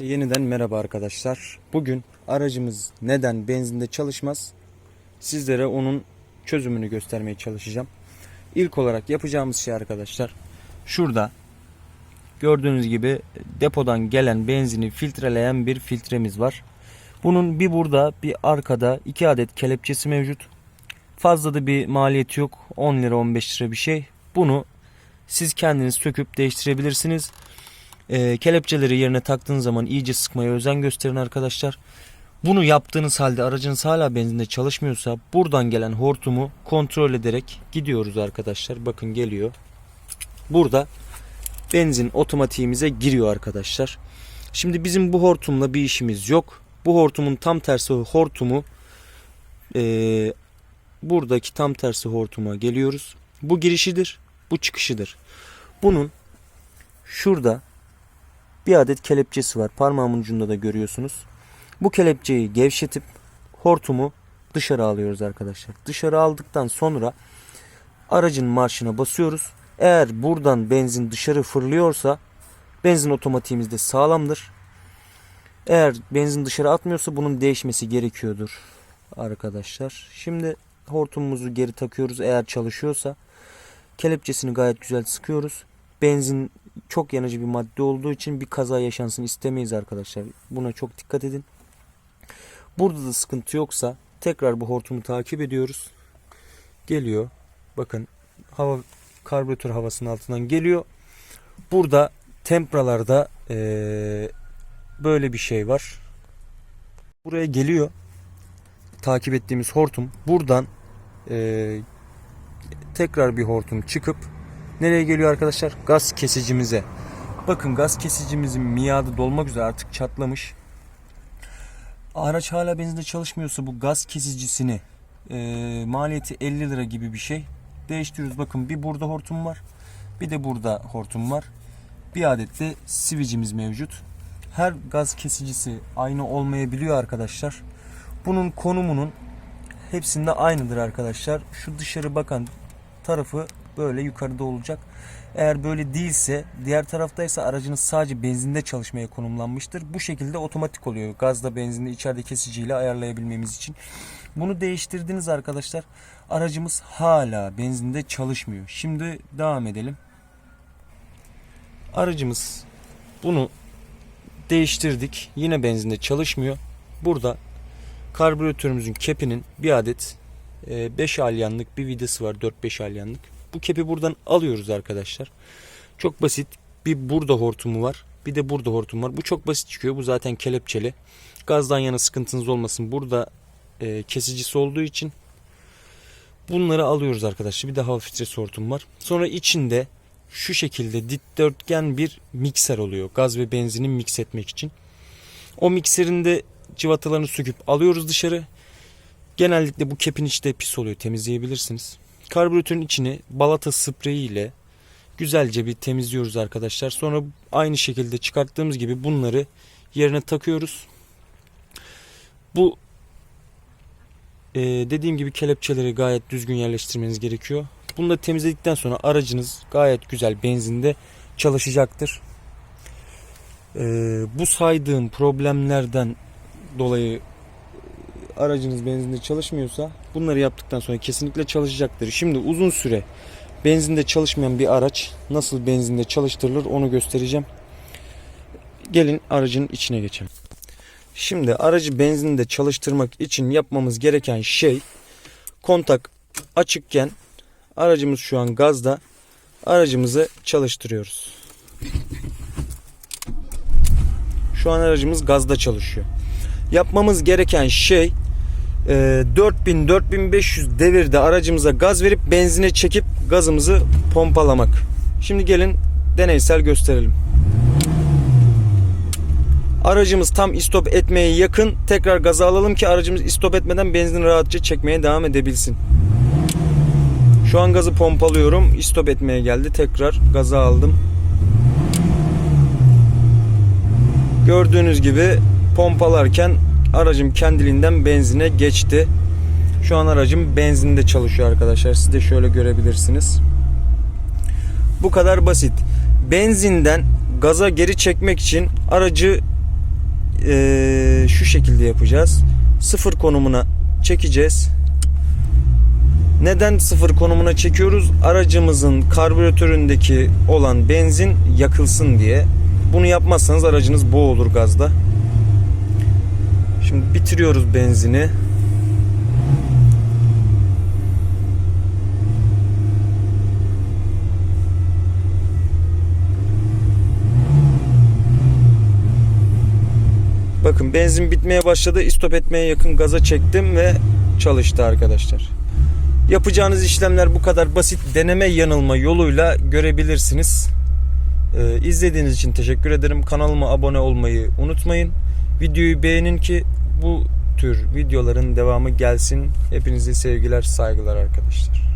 Yeniden merhaba arkadaşlar. Bugün aracımız neden benzinde çalışmaz? Sizlere onun çözümünü göstermeye çalışacağım. İlk olarak yapacağımız şey arkadaşlar. Şurada gördüğünüz gibi depodan gelen benzini filtreleyen bir filtremiz var. Bunun bir burada bir arkada iki adet kelepçesi mevcut. Fazla da bir maliyeti yok. 10 lira 15 lira bir şey. Bunu siz kendiniz söküp değiştirebilirsiniz. E, kelepçeleri yerine taktığınız zaman iyice sıkmaya özen gösterin arkadaşlar. Bunu yaptığınız halde aracınız hala benzinde çalışmıyorsa buradan gelen hortumu kontrol ederek gidiyoruz arkadaşlar. Bakın geliyor. Burada benzin otomatiğimize giriyor arkadaşlar. Şimdi bizim bu hortumla bir işimiz yok. Bu hortumun tam tersi hortumu e, buradaki tam tersi hortuma geliyoruz. Bu girişidir, bu çıkışıdır. Bunun şurada bir adet kelepçesi var. Parmağımın ucunda da görüyorsunuz. Bu kelepçeyi gevşetip hortumu dışarı alıyoruz arkadaşlar. Dışarı aldıktan sonra aracın marşına basıyoruz. Eğer buradan benzin dışarı fırlıyorsa benzin otomatiğimiz de sağlamdır. Eğer benzin dışarı atmıyorsa bunun değişmesi gerekiyordur arkadaşlar. Şimdi hortumumuzu geri takıyoruz eğer çalışıyorsa. Kelepçesini gayet güzel sıkıyoruz. Benzin çok yanıcı bir madde olduğu için bir kaza yaşansın istemeyiz arkadaşlar. Buna çok dikkat edin. Burada da sıkıntı yoksa tekrar bu hortumu takip ediyoruz. Geliyor. Bakın hava karbüratör havasının altından geliyor. Burada tempralarda eee, böyle bir şey var. Buraya geliyor. Takip ettiğimiz hortum. Buradan eee, tekrar bir hortum çıkıp Nereye geliyor arkadaşlar? Gaz kesicimize. Bakın gaz kesicimizin miadı dolmak üzere artık çatlamış. Araç hala benzinde çalışmıyorsa bu gaz kesicisini e, maliyeti 50 lira gibi bir şey. Değiştiriyoruz. Bakın bir burada hortum var. Bir de burada hortum var. Bir adet de sivicimiz mevcut. Her gaz kesicisi aynı olmayabiliyor arkadaşlar. Bunun konumunun hepsinde aynıdır arkadaşlar. Şu dışarı bakan tarafı böyle yukarıda olacak. Eğer böyle değilse diğer taraftaysa aracınız sadece benzinde çalışmaya konumlanmıştır. Bu şekilde otomatik oluyor. Gazda benzinde içeride kesiciyle ayarlayabilmemiz için. Bunu değiştirdiniz arkadaşlar. Aracımız hala benzinde çalışmıyor. Şimdi devam edelim. Aracımız bunu değiştirdik. Yine benzinde çalışmıyor. Burada karbüratörümüzün kepinin bir adet 5 alyanlık bir vidası var 4-5 alyanlık. Bu kepi buradan alıyoruz arkadaşlar. Çok basit. Bir burada hortumu var. Bir de burada hortum var. Bu çok basit çıkıyor. Bu zaten kelepçeli. Gazdan yana sıkıntınız olmasın. Burada e, kesicisi olduğu için bunları alıyoruz arkadaşlar. Bir de hava filtresi hortum var. Sonra içinde şu şekilde dikdörtgen bir mikser oluyor. Gaz ve benzini mix etmek için. O mikserin de cıvatalarını söküp alıyoruz dışarı. Genellikle bu kepin içi de pis oluyor. Temizleyebilirsiniz. Karbüratörün içini balata spreyi ile güzelce bir temizliyoruz arkadaşlar. Sonra aynı şekilde çıkarttığımız gibi bunları yerine takıyoruz. Bu e, dediğim gibi kelepçeleri gayet düzgün yerleştirmeniz gerekiyor. Bunu da temizledikten sonra aracınız gayet güzel benzinde çalışacaktır. E, bu saydığım problemlerden dolayı aracınız benzinde çalışmıyorsa bunları yaptıktan sonra kesinlikle çalışacaktır. Şimdi uzun süre benzinde çalışmayan bir araç nasıl benzinde çalıştırılır onu göstereceğim. Gelin aracın içine geçelim. Şimdi aracı benzinde çalıştırmak için yapmamız gereken şey kontak açıkken aracımız şu an gazda aracımızı çalıştırıyoruz. Şu an aracımız gazda çalışıyor. Yapmamız gereken şey 4000-4500 devirde aracımıza gaz verip benzine çekip gazımızı pompalamak. Şimdi gelin deneysel gösterelim. Aracımız tam istop etmeye yakın. Tekrar gaza alalım ki aracımız istop etmeden benzin rahatça çekmeye devam edebilsin. Şu an gazı pompalıyorum. İstop etmeye geldi. Tekrar gaza aldım. Gördüğünüz gibi pompalarken aracım kendiliğinden benzine geçti. Şu an aracım benzinde çalışıyor arkadaşlar. Siz de şöyle görebilirsiniz. Bu kadar basit. Benzinden gaza geri çekmek için aracı eee, şu şekilde yapacağız. Sıfır konumuna çekeceğiz. Neden sıfır konumuna çekiyoruz? Aracımızın karbüratöründeki olan benzin yakılsın diye. Bunu yapmazsanız aracınız boğulur gazda. Şimdi bitiriyoruz benzini. Bakın benzin bitmeye başladı. İstop etmeye yakın gaza çektim ve çalıştı arkadaşlar. Yapacağınız işlemler bu kadar basit. Deneme yanılma yoluyla görebilirsiniz. Ee, izlediğiniz için teşekkür ederim. Kanalıma abone olmayı unutmayın. Videoyu beğenin ki bu tür videoların devamı gelsin. Hepinize sevgiler, saygılar arkadaşlar.